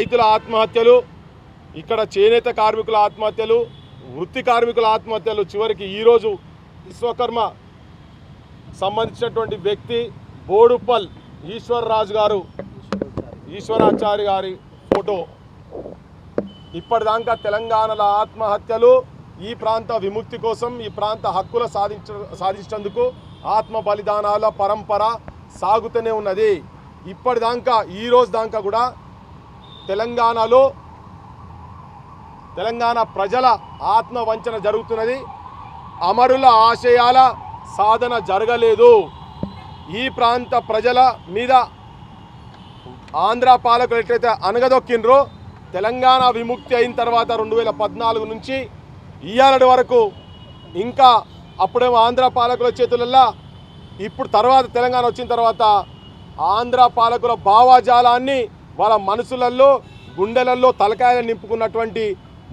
రైతుల ఆత్మహత్యలు ఇక్కడ చేనేత కార్మికుల ఆత్మహత్యలు వృత్తి కార్మికుల ఆత్మహత్యలు చివరికి ఈరోజు విశ్వకర్మ సంబంధించినటువంటి వ్యక్తి బోడుపల్ ఈశ్వరరాజు గారు ఈశ్వరాచారి గారి ఫోటో. ఇప్పటిదాకా తెలంగాణలో ఆత్మహత్యలు ఈ ప్రాంత విముక్తి కోసం ఈ ప్రాంత హక్కుల సాధించ సాధించేందుకు ఆత్మ బలిదానాల పరంపర సాగుతూనే ఉన్నది. ఇప్పటిదాకా ఈ రోజు దాకా కూడా తెలంగాణలో తెలంగాణ ప్రజల ఆత్మవంచన జరుగుతున్నది. అమరుల ఆశయాల సాధన జరగలేదు. ఈ ప్రాంత ప్రజల మీద ఆంధ్ర పాలకులు ఎట్లయితే అనగదొక్కినరో తెలంగాణ విముక్తి అయిన తర్వాత రెండు వేల పద్నాలుగు నుంచి ఇయ్యాలటి వరకు ఇంకా అప్పుడేమో ఆంధ్ర పాలకుల చేతులల్లా ఇప్పుడు తర్వాత తెలంగాణ వచ్చిన తర్వాత ఆంధ్ర పాలకుల భావాజాలాన్ని వాళ్ళ మనసులలో గుండెలలో తలకాయలు నింపుకున్నటువంటి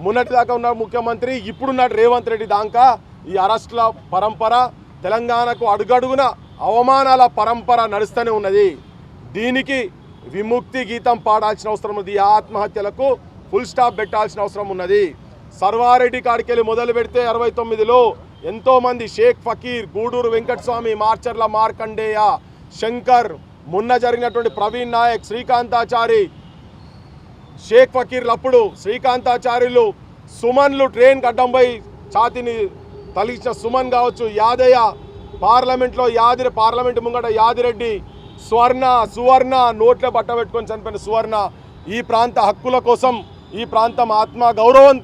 మొన్నటిదాకా ఉన్న ముఖ్యమంత్రి ఇప్పుడున్న రేవంత్ రెడ్డి దాకా ఈ అరెస్టుల పరంపర తెలంగాణకు అడుగడుగున అవమానాల పరంపర నడుస్తూనే ఉన్నది. దీనికి విముక్తి గీతం పాడాల్సిన అవసరం ఉంది ఆత్మహత్యలకు ఫుల్ స్టాప్ పెట్టాల్సిన అవసరం ఉన్నది. సర్వారెడ్డి కాడికెళ్ళి మొదలు పెడితే అరవై తొమ్మిదిలో ఎంతోమంది షేక్ ఫకీర్ గూడూరు వెంకటస్వామి మార్చర్ల మార్కండేయ శంకర్ మొన్న జరిగినటువంటి ప్రవీణ్ నాయక్ శ్రీకాంతాచారి షేక్ ఫకీర్లు అప్పుడు శ్రీకాంతాచార్యులు సుమన్లు ట్రైన్ గడ్డంపై ఛాతిని తలిచిన సుమన్ కావచ్చు యాదయ్య పార్లమెంట్లో యాదిరి పార్లమెంట్ ముంగట యాదిరెడ్డి స్వర్ణ సువర్ణ నోట్ల బట్ట పెట్టుకొని చనిపోయిన సువర్ణ ఈ ప్రాంత హక్కుల కోసం ఈ ప్రాంతం ఆత్మ గౌరవం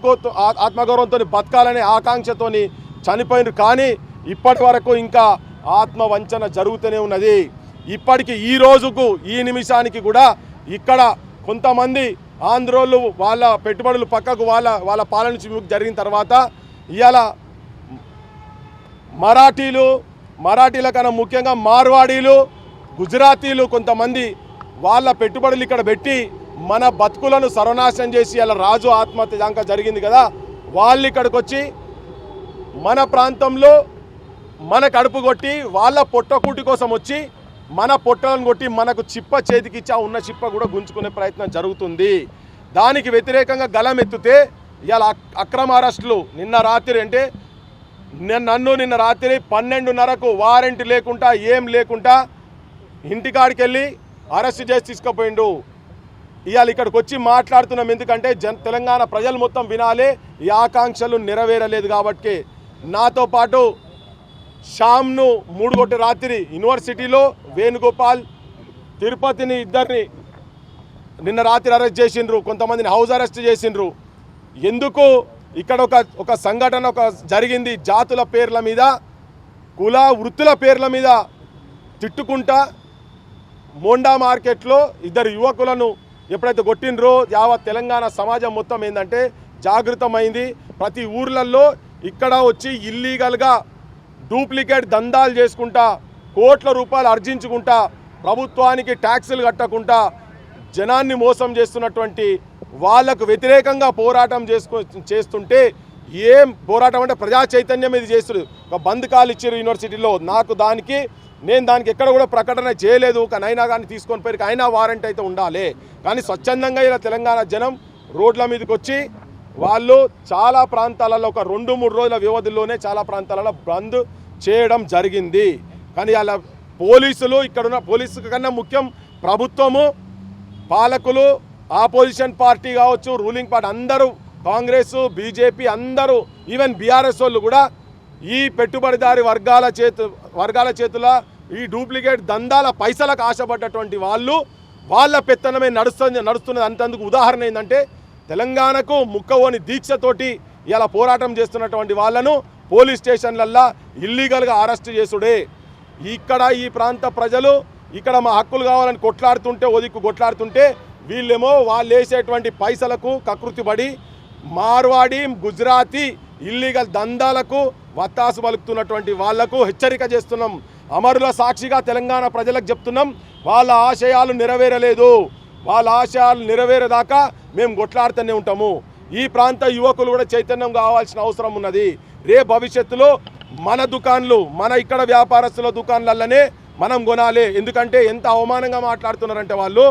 ఆత్మగౌరవంతో బతకాలనే ఆకాంక్షతోని చనిపోయినారు. కానీ ఇప్పటి వరకు ఇంకా ఆత్మ వంచన జరుగుతూనే ఉన్నది. ఇప్పటికి ఈ రోజుకు ఈ నిమిషానికి కూడా ఇక్కడ కొంతమంది ఆంధ్రోళ్ళు వాళ్ళ పెట్టుబడులు పక్కకు వాళ్ళ వాళ్ళ పాలన జరిగిన తర్వాత ఇవాళ మరాఠీలు మరాఠీల కన్నా ముఖ్యంగా మార్వాడీలు గుజరాతీలు కొంతమంది వాళ్ళ పెట్టుబడులు ఇక్కడ పెట్టి మన బతుకులను సర్వనాశనం చేసి అలా రాజు ఆత్మహత్య దాకా జరిగింది కదా వాళ్ళు ఇక్కడికి వచ్చి మన ప్రాంతంలో మన కడుపు కొట్టి వాళ్ళ పొట్టకూటి కోసం వచ్చి మన పొట్టలను కొట్టి మనకు చిప్ప చేతికిచ్చి ఆ ఉన్న చిప్ప కూడా గుంజుకునే ప్రయత్నం జరుగుతుంది. దానికి వ్యతిరేకంగా గలం ఎత్తితే ఇవాళ అక్రమ అరెస్టులు నిన్న రాత్రి అంటే నన్ను నిన్న రాత్రి పన్నెండున్నరకు వారెంట్ లేకుండా ఏం లేకుండా ఇంటికాడికి వెళ్ళి అరెస్ట్ చేసి తీసుకుపోయిండు. ఇవాళ ఇక్కడికి వచ్చి మాట్లాడుతున్నాం ఎందుకంటే జన్ తెలంగాణ ప్రజలు మొత్తం వినాలి ఈ ఆకాంక్షలు నెరవేరలేదు కాబట్టి. నాతో పాటు శ్యామ్ను మూడు కొట్టి రాత్రి యూనివర్సిటీలో వేణుగోపాల్ తిరుపతిని ఇద్దరిని నిన్న రాత్రి అరెస్ట్ చేసిండ్రు. కొంతమందిని హౌస్ అరెస్ట్ చేసిండ్రు. ఎందుకు ఇక్కడ ఒక ఒక సంఘటన ఒక జరిగింది. జాతుల పేర్ల మీద కుల వృత్తుల పేర్ల మీద తిట్టుకుంటా మోండా మార్కెట్లో ఇద్దరు యువకులను ఎప్పుడైతే కొట్టినరో యావత్ తెలంగాణ సమాజం మొత్తం ఏంటంటే జాగృతమైంది. ప్రతి ఊర్లలో ఇక్కడ వచ్చి ఇల్లీగల్గా డూప్లికేట్ దందాలు చేసుకుంటా కోట్ల రూపాయలు ఆర్జించుకుంటా ప్రభుత్వానికి ట్యాక్సులు కట్టకుండా జనాన్ని మోసం చేస్తున్నటువంటి వాళ్ళకు వ్యతిరేకంగా పోరాటం చేసుకో చేస్తుంటే ఏం పోరాటం అంటే ప్రజా చైతన్యం ఇది చేస్తుంది ఒక బంద్ కాల్ ఇచ్చారు యూనివర్సిటీలో నాకు దానికి నేను దానికి ఎక్కడ కూడా ప్రకటన చేయలేదు కానీ అయినా కానీ తీసుకొని పోయి అయినా వారంట్ అయితే ఉండాలి. కానీ స్వచ్ఛందంగా ఇలా తెలంగాణ జనం రోడ్ల మీదకి వచ్చి వాళ్ళు చాలా ప్రాంతాలలో ఒక రెండు మూడు రోజుల వ్యవధిలోనే చాలా ప్రాంతాలలో బంద్ చేయడం జరిగింది. కానీ అలా పోలీసులు ఇక్కడున్న పోలీసు కన్నా ముఖ్యం ప్రభుత్వము పాలకులు ఆపోజిషన్ పార్టీ కావచ్చు రూలింగ్ పార్టీ అందరూ కాంగ్రెస్ బీజేపీ అందరూ ఈవెన్ బీఆర్ఎస్ వాళ్ళు కూడా ఈ పెట్టుబడిదారి వర్గాల చేతు వర్గాల చేతుల ఈ డూప్లికేట్ దందాల పైసలకు ఆశపడ్డటువంటి వాళ్ళు వాళ్ళ పెత్తనమే నడుస్తుంది నడుస్తున్నది అంతందుకు ఉదాహరణ ఏంటంటే తెలంగాణకు ముక్కవోని దీక్షతోటి ఇలా పోరాటం చేస్తున్నటువంటి వాళ్ళను పోలీస్ స్టేషన్లల్లా ఇల్లీగల్గా అరెస్ట్ చేసుడే. ఇక్కడ ఈ ప్రాంత ప్రజలు ఇక్కడ మా హక్కులు కావాలని కొట్లాడుతుంటే ఒదిక్కు కొట్లాడుతుంటే వీళ్ళేమో వాళ్ళు వేసేటువంటి పైసలకు కకృతి పడి మార్వాడి గుజరాతీ ఇల్లీగల్ దందాలకు వత్తాసు పలుకుతున్నటువంటి వాళ్ళకు హెచ్చరిక చేస్తున్నాం. అమరుల సాక్షిగా తెలంగాణ ప్రజలకు చెప్తున్నాం వాళ్ళ ఆశయాలు నెరవేరలేదు. వాళ్ళ ఆశయాలు నెరవేరేదాకా మేము కొట్లాడుతూనే ఉంటాము. ఈ ప్రాంత యువకులు కూడా చైతన్యం కావాల్సిన అవసరం ఉన్నది. రే భవిష్యత్తులో మన దుకాన్లు మన ఇక్కడ వ్యాపారస్తుల దుకాన్లల్లనే మనం కొనాలి. ఎందుకంటే ఎంత అవమానంగా మాట్లాడుతున్నారంటే వాళ్ళు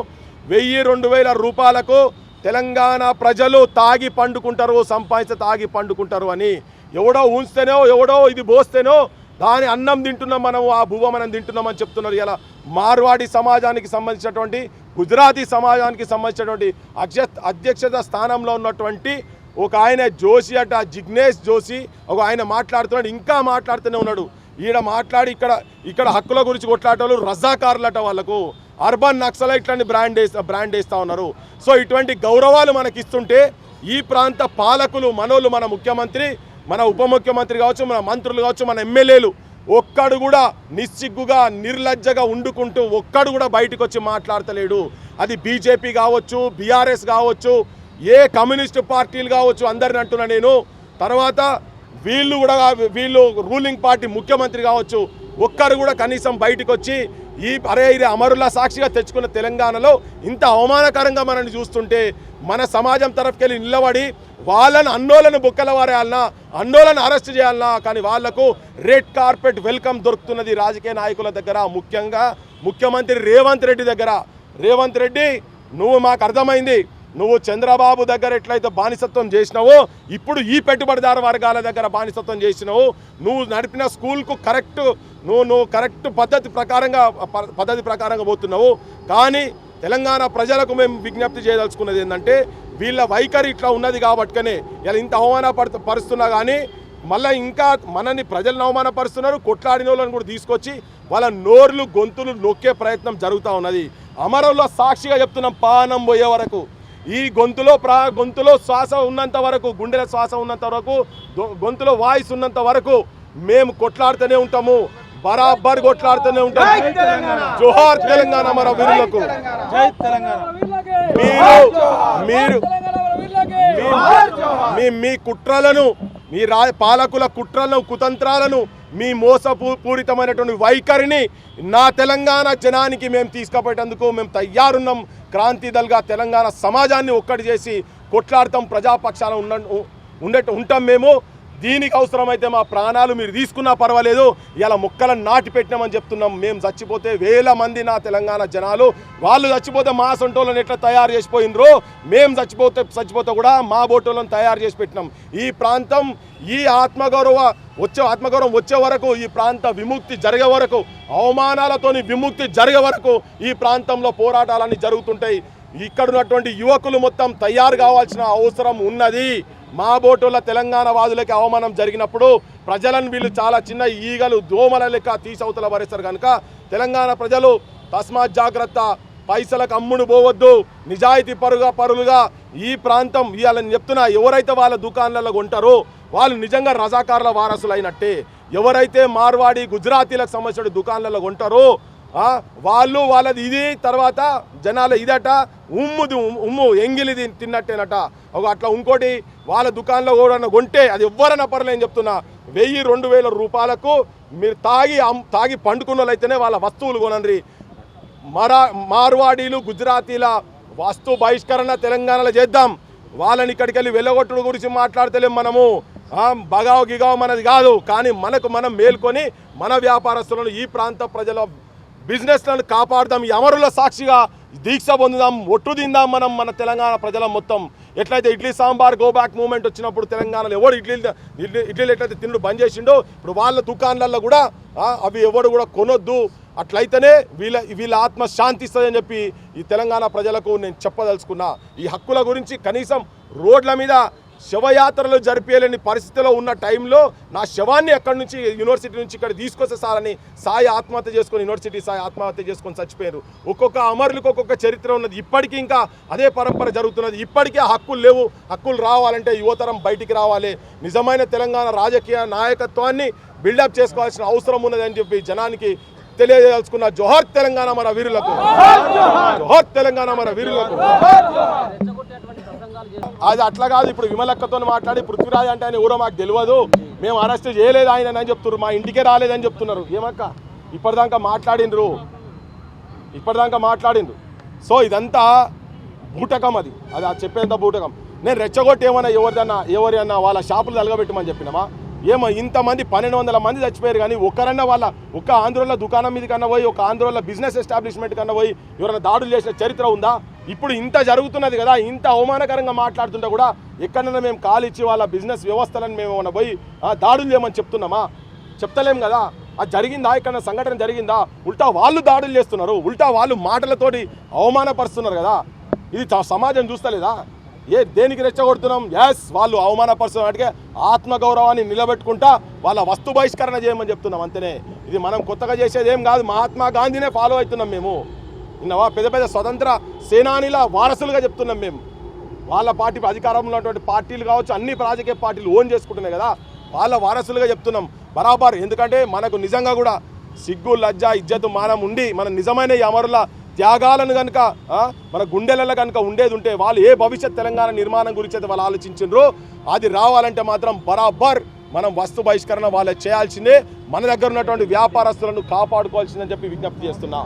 వెయ్యి రెండు వేల రూపాయలకు తెలంగాణ ప్రజలు తాగి పండుకుంటారు సంపాదించి తాగి పండుకుంటారు అని. ఎవడో ఉంచితేనో ఎవడో ఇది పోస్తేనో దాని అన్నం తింటున్నాం మనం ఆ భువ మనం తింటున్నామని చెప్తున్నారు. ఇలా మార్వాడి సమాజానికి సంబంధించినటువంటి గుజరాతీ సమాజానికి సంబంధించినటువంటి అధ్యక్ష అధ్యక్షత స్థానంలో ఉన్నటువంటి ఒక ఆయన జోషి అట జిగ్నేష్ జోషి. ఒక ఆయన మాట్లాడుతున్నాడు ఇంకా మాట్లాడుతూనే ఉన్నాడు. ఈడ మాట్లాడి ఇక్కడ ఇక్కడ హక్కుల గురించి కొట్లాడేవాళ్ళు రజాకారులట వాళ్ళకు. అర్బన్ నక్సలైట్లని బ్రాండ్ వేస్తా బ్రాండ్ వేస్తూ ఉన్నారు. సో ఇటువంటి గౌరవాలు మనకిస్తుంటే ఈ ప్రాంత పాలకులు మనోళ్ళు మన ముఖ్యమంత్రి మన ఉప ముఖ్యమంత్రి కావచ్చు మన మంత్రులు కావచ్చు మన ఎమ్మెల్యేలు ఒక్కడు కూడా నిస్సిగ్గుగా నిర్లజ్జగా ఉండుకుంటూ ఒక్కడు కూడా బయటకు వచ్చి మాట్లాడతలేడు. అది బీజేపీ కావచ్చు బీఆర్ఎస్ కావచ్చు ఏ కమ్యూనిస్ట్ పార్టీలు కావచ్చు అందరిని అంటున్నా నేను. తర్వాత వీళ్ళు కూడా వీళ్ళు రూలింగ్ పార్టీ ముఖ్యమంత్రి కావచ్చు ఒక్కరు కూడా కనీసం బయటకు వచ్చి ఈ అరే ఇది అమరుల సాక్షిగా తెచ్చుకున్న తెలంగాణలో ఇంత అవమానకరంగా మనల్ని చూస్తుంటే మన సమాజం తరఫుకెళ్ళి నిలబడి వాళ్ళని అన్నోలను బుక్కల వారేయాలన్నా అన్నోలను అరెస్ట్ చేయాలన్నా కానీ వాళ్ళకు రెడ్ కార్పెట్ వెల్కమ్ దొరుకుతున్నది రాజకీయ నాయకుల దగ్గర ముఖ్యంగా ముఖ్యమంత్రి రేవంత్ రెడ్డి దగ్గర. రేవంత్ రెడ్డి నువ్వు మాకు అర్థమైంది. నువ్వు చంద్రబాబు దగ్గర ఎట్లయితే బానిసత్వం చేసినావో ఇప్పుడు ఈ పెట్టుబడిదారు వర్గాల దగ్గర బానిసత్వం చేసినావు నువ్వు నడిపిన స్కూల్కు కరెక్ట్ నువ్వు నువ్వు కరెక్ట్ పద్ధతి ప్రకారంగా ప- పద్ధతి ప్రకారంగా పోతున్నావు. కానీ తెలంగాణ ప్రజలకు మేము విజ్ఞప్తి చేయదలుచుకున్నది ఏంటంటే వీళ్ళ వైఖరి ఇట్లా ఉన్నది కాబట్టుకనే ఇలా ఇంత అవమాన పరుస్తున్నా కానీ మళ్ళీ ఇంకా మనని ప్రజలను అవమానపరుస్తున్నారు కొట్లాడిన వాళ్ళని కూడా తీసుకొచ్చి వాళ్ళ నోర్లు గొంతులు నొక్కే ప్రయత్నం జరుగుతూ ఉన్నది. అమరంలో సాక్షిగా చెప్తున్నాం పానం పోయే వరకు. ఈ గొంతులో ప్రా గొంతులో శ్వాస ఉన్నంత వరకు గుండెల శ్వాస ఉన్నంత వరకు గొంతులో వాయిస్ ఉన్నంత వరకు మేము కొట్లాడుతూనే ఉంటాము. బరాబర్ కొట్లాడుతూనే ఉంటాం జోహార్ తెలంగాణ మన వీరులకు. మీరు మీరు మీ- మీ మీ కుట్రలను మీ రా పాలకుల కుట్రలను కుతంత్రాలను మీ మోసపూరితమైనటువంటి వైఖరిని నా తెలంగాణ జనానికి మేము తీసుకుపోయేటందుకు మేము తయారున్నాం. క్రాంతిదల్గా తెలంగాణ సమాజాన్ని ఒక్కటి చేసి కొట్లాడతాం. ప్రజాపక్షాన ఉండ ఉండేట ఉంటాం మేము. దీనికి అవసరమైతే మా ప్రాణాలు మీరు తీసుకున్నా పర్వాలేదు. ఇలా మొక్కలను నాటి పెట్టినామని చెప్తున్నాం. మేము చచ్చిపోతే వేల మంది నా తెలంగాణ జనాలు. వాళ్ళు చచ్చిపోతే మా సొంటోళ్ళని ఎట్లా తయారు చేసిపోయినరు మేము చచ్చిపోతే చచ్చిపోతే కూడా మా బోటోళ్ళని తయారు చేసి పెట్టినాం. ఈ ప్రాంతం ఈ ఆత్మగౌరవ వచ్చే ఆత్మగౌరవం వచ్చే వరకు ఈ ప్రాంత విముక్తి జరిగే వరకు అవమానాలతోని విముక్తి జరిగే వరకు ఈ ప్రాంతంలో పోరాటాలన్నీ జరుగుతుంటాయి. ఇక్కడ ఉన్నటువంటి యువకులు మొత్తం తయారు కావాల్సిన అవసరం ఉన్నది. మా బోటుల తెలంగాణ వాదులకి అవమానం జరిగినప్పుడు ప్రజలను వీళ్ళు చాలా చిన్న ఈగలు దోమల లెక్క తీసవతల పరేస్తారు కనుక తెలంగాణ ప్రజలు తస్మాత్ జాగ్రత్త పైసలకు అమ్ముడు పోవద్దు నిజాయితీ పరుగా పరులుగా ఈ ప్రాంతం ఇవాళని చెప్తున్నా. ఎవరైతే వాళ్ళ దుకాణాలలో కొంటారో వాళ్ళు నిజంగా రజాకారుల వారసులు అయినట్టే ఎవరైతే మార్వాడి గుజరాతీలకు సంబంధించిన దుకాణాలలో కొంటారో వాళ్ళు వాళ్ళది ఇది తర్వాత జనాలు ఇదట ఉమ్ముది ఉమ్- ఉమ్ము ఎంగిలి తిన్నట్టేనట. ఒక అట్లా ఇంకోటి వాళ్ళ దుకాణంలో కూడా కొంటే అది ఎవ్వరైనా పర్లేని చెప్తున్నా. వెయ్యి రెండు వేల రూపాయలకు మీరు తాగి తాగి పండుకున్న వాళ్ళైతేనే వాళ్ళ వస్తువులు కొనండి. మరా మార్వాడీలు గుజరాతీల వస్తు బహిష్కరణ తెలంగాణలో చేద్దాం. వాళ్ళని ఇక్కడికి వెళ్ళి వెళ్ళగొట్టుడు గురించి మాట్లాడతలేం మనము. బగావ్ గిగావ్ మనది కాదు. కానీ మనకు మనం మేల్కొని మన వ్యాపారస్తులను ఈ ప్రాంత ప్రజల బిజినెస్లను కాపాడుదాం ఈ అమరుల సాక్షిగా దీక్ష పొందుదాం ఒట్టు తిందాం మనం మన తెలంగాణ ప్రజల మొత్తం. ఎట్లయితే idli sambar go back moment వచ్చినప్పుడు తెలంగాణలో ఎవడు ఇడ్లీ ఇడ్లీ ఇడ్లీలు ఎట్లయితే తిండు బంద్ చేసిండో ఇప్పుడు వాళ్ళ దుకాణాలలో కూడా అవి ఎవడు కూడా కొనొద్దు. అట్లయితేనే వీళ్ళ వీళ్ళ ఆత్మ శాంతి ఇస్తుందని చెప్పి ఈ తెలంగాణ ప్రజలకు నేను చెప్పదలుచుకున్నా. ఈ హక్కుల గురించి కనీసం రోడ్ల మీద శవయాత్రలు జరిపేయలేని పరిస్థితిలో ఉన్న టైంలో నా శవాన్ని ఎక్కడి నుంచి యూనివర్సిటీ నుంచి ఇక్కడ తీసుకొస్తే సారని సాయి ఆత్మహత్య చేసుకొని యూనివర్సిటీ సాయి ఆత్మహత్య చేసుకొని చచ్చిపోయారు. ఒక్కొక్క అమరులకు ఒక్కొక్క చరిత్ర ఉన్నది. ఇప్పటికీ ఇంకా అదే పరంపర జరుగుతున్నది. ఇప్పటికీ ఆ హక్కులు లేవు. హక్కులు రావాలంటే యువతరం బయటికి రావాలి. నిజమైన తెలంగాణ రాజకీయ నాయకత్వాన్ని బిల్డప్ చేసుకోవాల్సిన అవసరం ఉన్నదని చెప్పి జనానికి తెలియజేయాల్సుకున్న జోహార్ తెలంగాణ మన వీరులకు. జోహార్ తెలంగాణ మన వీరులకు. అది అట్లా కాదు ఇప్పుడు విమలక్కతో మాట్లాడి పృథ్వీరాజ్ అంటే ఆయన ఎవరో మాకు తెలియదు. మేము అరెస్ట్ చేయలేదు ఆయన అని చెప్తున్నారు. మా ఇంటికే రాలేదని చెప్తున్నారు. ఏమక్క? ఇప్పటిదాకా మాట్లాడిండ్రు. ఇప్పటిదాకా మాట్లాడిండ్రు. సో ఇదంతా బూటకం అది. అది అది చెప్పేంత బూటకం. నేను రెచ్చగొట్టి ఏమన్నా ఎవరిదన్నా ఎవరి అన్నా వాళ్ళ షాపులు తలగబెట్టమని చెప్పినామా? ఏమో ఇంతమంది పన్నెండు వందల మంది చచ్చిపోయారు కానీ ఒక్కరన్నా వాళ్ళ ఒక్క ఆంధ్రోళ్ళ దుకాణం మీద కన్నా పోయి ఒక ఆంధ్రోళ్ళ బిజినెస్ ఎస్టాబ్లిష్మెంట్ కన్నా పోయి ఎవరైనా దాడులు చేసిన చరిత్ర ఉందా? ఇప్పుడు ఇంత జరుగుతున్నది కదా ఇంత అవమానకరంగా మాట్లాడుతుంటే కూడా ఎక్కడైనా మేము కాలు ఇచ్చి వాళ్ళ బిజినెస్ వ్యవస్థలను మేము ఏమైనా పోయి దాడులు చేయమని చెప్తున్నామా? చెప్తలేం కదా? అది జరిగిందా? ఇక్కడ సంఘటన జరిగిందా? ఉల్టా వాళ్ళు దాడులు చేస్తున్నారు ఉల్టా వాళ్ళు మాటలతోటి అవమానపరుస్తున్నారు కదా? ఇది చ- సమాజం చూస్తలేదా? ఏ దేనికి రెచ్చగొడుతున్నాం? ఎస్ వాళ్ళు అవమానపరుస్తున్న అంటే ఆత్మగౌరవాన్ని నిలబెట్టుకుంటా వాళ్ళ వస్తు బహిష్కరణ చేయమని చెప్తున్నాం అంతేనే. ఇది మనం కొత్తగా చేసేది ఏం కాదు మహాత్మా గాంధీనే ఫాలో అవుతున్నాం మేము. విన్నావా? పెద్ద పెద్ద స్వతంత్ర సేనానిల వారసులుగా చెప్తున్నాం మేము. వాళ్ళ పార్టీ అధికారంలో ఉన్నటువంటి పార్టీలు కావచ్చు అన్ని రాజకీయ పార్టీలు ఓన్ చేసుకుంటున్నాయి కదా. వాళ్ళ వారసులుగా చెప్తున్నాం. బరాబర్. ఎందుకంటే మనకు నిజంగా కూడా సిగ్గు లజ్జ ఇజ్జత్ మానం ఉండి మన నిజమైన ఈ అమరుల త్యాగాలను కనుక మన గుండెలలో కనుక ఉండేది ఉంటే వాళ్ళు ఏ భవిష్యత్ తెలంగాణ నిర్మాణం గురించి అయితే వాళ్ళు ఆలోచించారు అది రావాలంటే మాత్రం బరాబర్ మనం వస్తు బహిష్కరణ వాళ్ళు చేయాల్సిందే. మన దగ్గర ఉన్నటువంటి వ్యాపారస్తులను కాపాడుకోవాల్సిందని చెప్పి విజ్ఞప్తి చేస్తున్నా.